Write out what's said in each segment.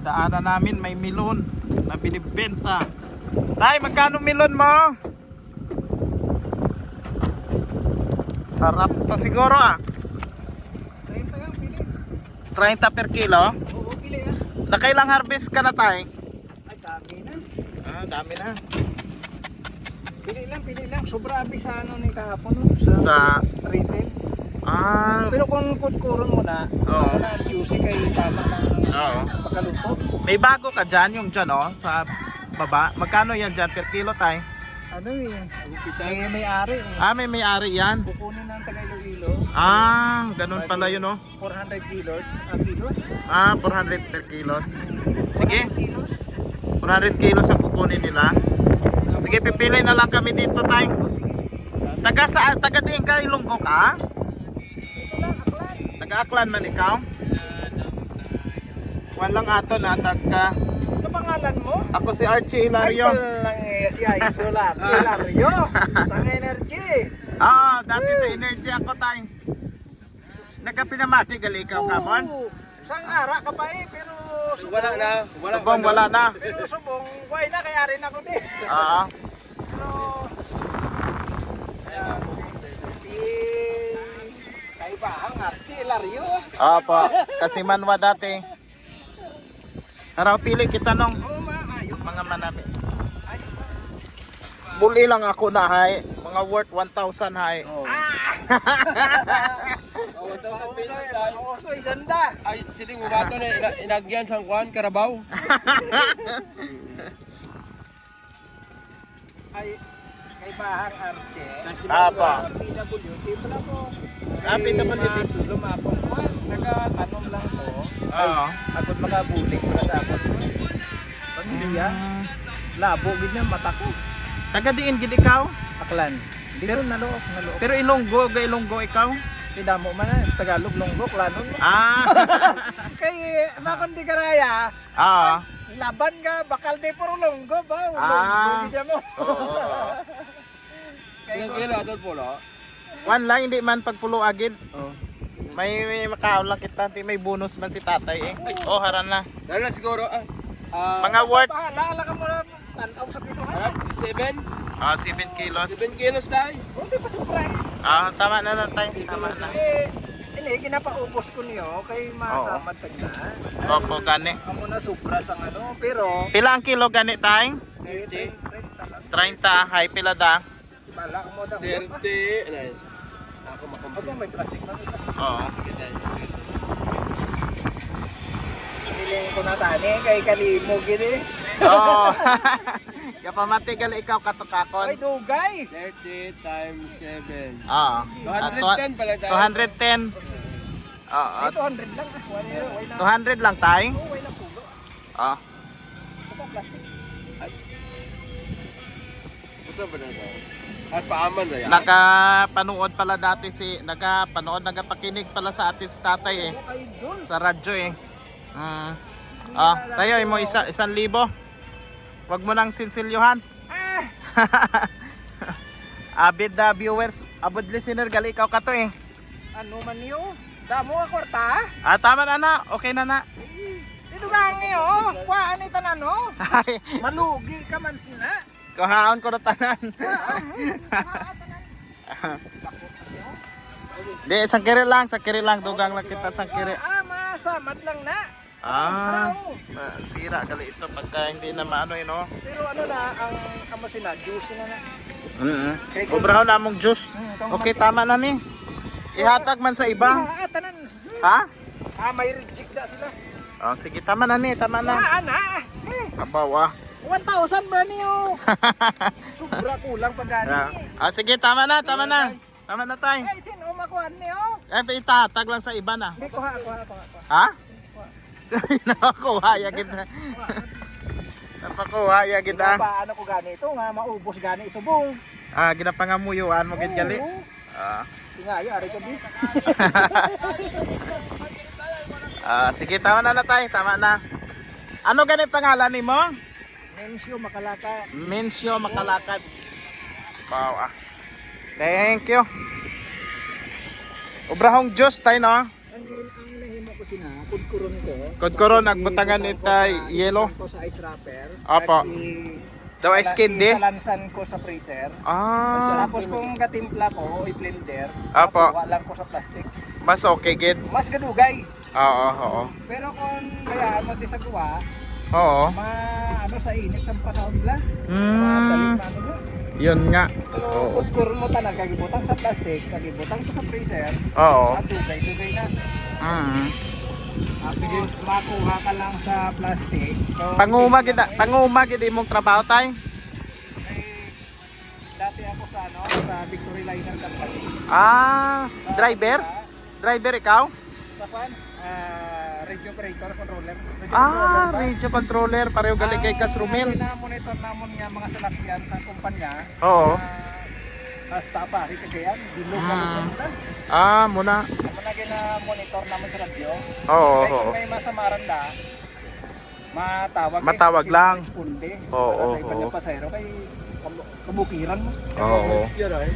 Daanan namin may milon na binibenta. Tay, magkano milon mo? Sarap to siguro ah. 30 lang, pili. 30 per kilo. Oo, pili ah. Nakailang harvest ka na tay? Ay, dami na. Ah, dami na. Pili lang, pili lang. Sobra abi sa ano ni kahapon sa, Sa retail. Ah, Pero kung kutkuron mo na, Oo. ano na juicy kay tama ng Oo. pagkaluto. may bago ka dyan yung dyan oh, sa baba. Magkano yan dyan per kilo tay? Ano eh, may may-ari eh. Ah, may may-ari yan. Kukunin ng taga Iloilo. Ah, ganun pala yun oh. 400 kilos. Ah, kilos? Ah, 400 per kilos. Sige, 400 kilos. 100 kilos ang kukunin nila. Sige, pipili na lang kami dito tay. Oh. Taga sa taga diin ka Ilonggo ka? Ito lang, aklan. Taga Aklan man ikaw? Walang ato na taga. Ano pangalan mo? Ako si Archie Hilario. Ay, lang eh, si Idol ah. Si Hilario. Sang energy. Oo, dati sa energy ako tay. Nagkapinamati gali ikaw kamon. Sang ara ka pa eh, pero subong, Wala na. Wala Subong wala na. Pero subong, why na kaya rin ako din. Oo. Pero, ayan, si Kaibahang at si Hilario. Opo, kasi manwa dati. Araw pili kita nung mga manami. Buli lang ako na hay. Mga worth 1,000 hay. Oh. Oh, 1,000 pesos. Oo, so isanda. Ay, siling mo ba ito na ina- inagyan sa Juan, Karabaw? Ay, Kaibahang Arche. Kasi Apa? PWD pala ko. Ah, PWD. Lumapong ko. Nagatanom lang ko. Oo. Agad makabuling ko na sa akot. Pamilya. Labo gid na mata ko. Taga diin gid ikaw? Aklan. Dito nalook, nalook. Pero Ilonggo, ga Ilonggo ikaw? Kidamo man na Tagalog longgok lanon. Ah. Kay nakon di karaya. Oo. Laban ka bakal di puro longgo ba? Ah. Longgo gid mo. Oo. Ilang kilo atol po, no? One lang hindi man pagpulo agid. Oh. May, may makaon lang kita, Ti, may bonus man si tatay eh. Oh, haran na. Dahil na siguro, ah, ah, Mga worth Pahala ka mo na tanaw sa kinuha. ah, 7? ah 7 kilos. 7 kilos tayo. O di pa sa pray. Ah, tama na na tayo. Tama na. Eh, ini ginapaubos ko niyo kay masamad tag na. Opo, gani. Ako na sobra sa ano, pero Pila ang kilo gani tay? 30. 30, hay pila da. Bala mo daw. 30. Nice. Ako Ako makumpuni. may plastic na ito. Oo. Sige tayo. Piling ko na tani kay kalimo gini. Oo. Kapamati gali ikaw katukakon. Ay dugay. 30 times 7. Oo. 210 pala tayo. 210. Oo. Ay 200 lang. ah. Wala wala na. 200 lang tay. Oh, wala na pulo. Oo. Ito plastic. Ito ba na ito? At paaman na yan. Nakapanood pala dati si nakapanood nagapakinig pala sa atin sa tatay eh sa radyo eh. Mm. Ah, tayo mo isa isang libo. Wag mo nang sinsilyuhan. Ah, Abid na viewers, abod listener gali ikaw kato eh. ano man niyo? Damo ang kwarta. Ah, tama na na. Okay na na. Dito gangi oh. Kuhaan ito na no. Malugi ka man sina. Kuhaon ko na tanan. Di, isang kiri lang, isang kiri lang. Dugang lang kita isang kiri. Ah, masamad lang na. Ah, Bravo. sira gali ito pagka hindi na maano eh no. Pero ano na, ang amo sina, juicy na na. Mm Ubraw na mong juice. Okay, tama na ni. Ihatag man sa iba. Ah, tanan. Ha? Ah, may reject na sila. Oh, sige, tama na ni, tama na. Ah, ana. Abaw ah. 1,000 ba niyo? Sobra kulang pag gani. Ah, ah, sige, tama na, tama na. Tama na tayo. Eh, sino makuha niyo? Eh, itatag lang sa iba na. Hindi ko ha, kuha, kuha, kuha. Ha? Napakuha ya kita. Napakuha ya kita. Paano ko gani ito nga maubos gani subong. Ah, ginapangamuyuan mo gid gali. Ah. Tingayo ari ka di. Ah, sige, tama na na tayo, tama na. Ano gani pangalan nimo? Mensyo makalaka. Mensyo Makalakad. Wow ah. Thank you. Ubrahong Diyos tayo no. Ang, nahimo ko sina, kudkuron ko. Kudkuron, nagbutangan sa- yellow. ko sa ice wrapper. Apo. Daw ice candy? Isalansan ko sa freezer. Ah, Tapos kung gatimpla ko, i-blender. Apo. Kuha lang ko sa plastic. mas okay gid. Mas gadugay. Oo, oo. Pero kung kaya mo di sa gawa, Oo. ma ano sa init sa panahon la. Mm. Yun nga. Oo. kudkuron mo talaga, gibutang sa plastic, kagibutang ko sa freezer. Oo. At dugay-dugay na. Mm. Tapos makuha ka lang sa plastic. So, Panguma na- panguma gid imong trabaho tay. Eh, dati ako sa ano, sa Victory Liner Company. Ah, Sa- driver? Driver ikaw? sa pan, ah, radio operator, controller. Radio Ah, radio controller pareho gali kay Kasrumil. Ah, monitor namon nga mga salakyan sa kumpanya. Oo. Hasta pari kagayan, bilog Ah. na Luzon. Ah, muna. Ako na gina monitor naman sa radyo. Oo, Kaya oo. kung may masamaran na, matawag Matawag eh, lang. Responde. Oo, Para sa oo, iba oo. niya pasahero kay kabu- kabukiran mo. Oo. Ay.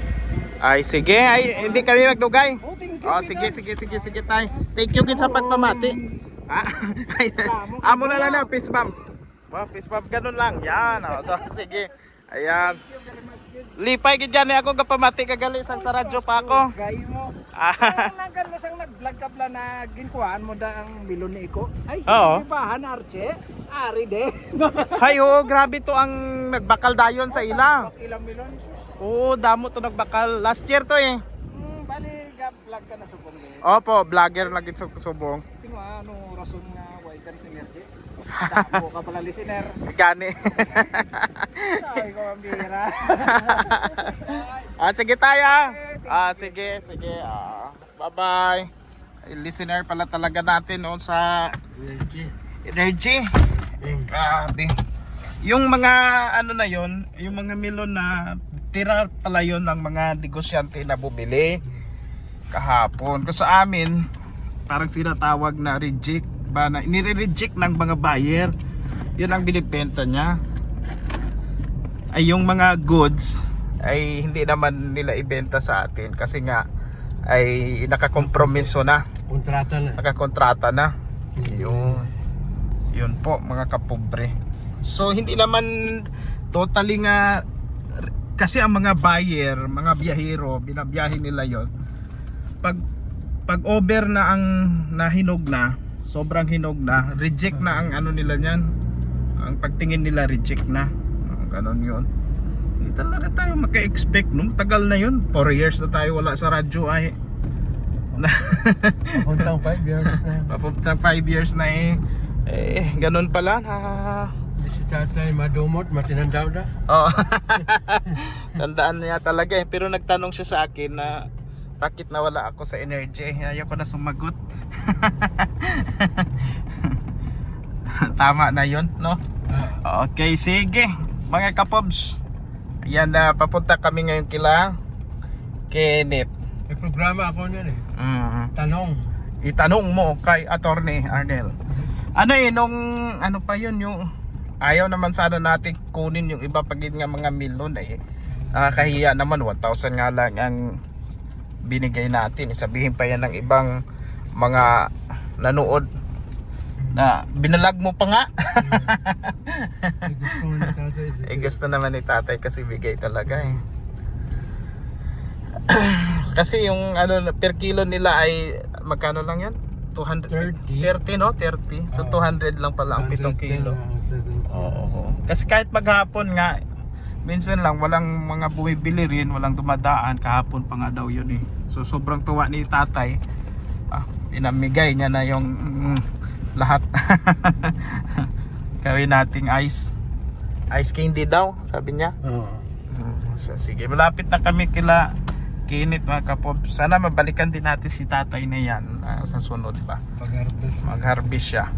Ay, sige. Ay, hindi kami magdugay. Oh, thank you. Oh, sige, sige, sige, sige, tay. Thank you gid sa pagpamati. Ah, ay, amo na lang na, peace bump. Oh, peace bump, ganun lang. Yan, oh. So, sige. Ayan. Lipay gid yan eh, ako kapamati kagali sang sa radyo pa ako. Gay mo. Ah, Ang nagan mo sang nag-vlog ka pala na ginkuhaan mo da ang milon ni Iko. Ay, Oo. sige bahan Arche. Ari de. hay oh, grabe to ang nagbakal dayon sa ila. Ilang milon? Oo, damo to nagbakal. Last year to eh. Hmm, bali vlog ka na subong de. Opo, vlogger sa subong. Tingwa ano rason nga way ka rin sa ngerde. Dako ka pala listener. Gani. Ay ko ang bira. ah, sige tayo. ah. Ah, sige, sige. Ah, bye-bye. Listener pala talaga natin noon sa energy. Grabe. Yung mga ano na yon, yung mga milon na tira pala yon ng mga negosyante na bumili kahapon. Kung sa amin, parang sinatawag na reject ba na nire-reject ng mga buyer. Yun ang binibenta niya. Ay yung mga goods ay hindi naman nila ibenta sa atin kasi nga ay nakakompromiso na, Kontrata na. nakakontrata na. Yun. Yun po mga kapobre. So hindi naman totally nga kasi ang mga buyer, mga biyahero, binabiyahe nila yon. Pag pag over na ang nahinog na, sobrang hinog na, reject na ang ano nila niyan. Ang pagtingin nila reject na. Ah, Ganon yun. Hindi talaga tayo maka-expect no? Tagal na yun. 4 years na tayo wala sa radyo ay. Puntang 5 years na. Papuntang 5 years na eh. Eh, ganun pala na. Di si tatay madumot, matinandaw na. Oh. Tandaan niya talaga eh. Pero nagtanong siya sa akin na bakit nawala ako sa energy. Ayaw ko na sumagot. Tama na yun, no? Okay, sige. Mga kapobs. Ayan na, papunta kami ngayon kila Kenneth. May programa ako niyan eh. Mm. Tanong. itanong mo kay Attorney Arnel. Ano eh, nung ano pa yun, yung ayaw naman sana natin kunin yung iba pag nga mga milyon eh. Nakakahiya naman, 1,000 nga lang ang binigay natin. Sabihin pa yan ng ibang mga nanood na binalag mo pa nga. Eh gusto naman ni tatay kasi bigay talaga eh. kasi yung ano per kilo nila ay magkano lang yan? 200 30. 30 no? 30. So Oo. 200 lang pala ang 7 kilo. Oo. Kasi kahit maghapon nga minsan lang walang mga bumibili rin, walang dumadaan kahapon pa nga daw yun eh. So sobrang tuwa ni tatay. Ah, pinamigay niya na yung mm, lahat. Gawin nating ice. Ice candy daw, sabi niya. Oo. Mm, so, sige, malapit na kami kila Kinit mga kapop. Sana mabalikan din natin si tatay na yan ah, sa sunod pa. Mag-harvest siya.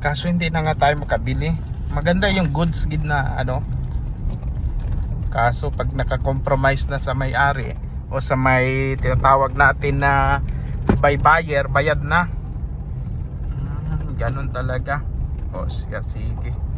Kaso hindi na nga tayo makabili. Maganda yung goods gid na ano. Kaso pag naka-compromise na sa may-ari o sa may tinatawag natin na by buyer, bayad na. Hmm, ganun talaga. O siya, sige.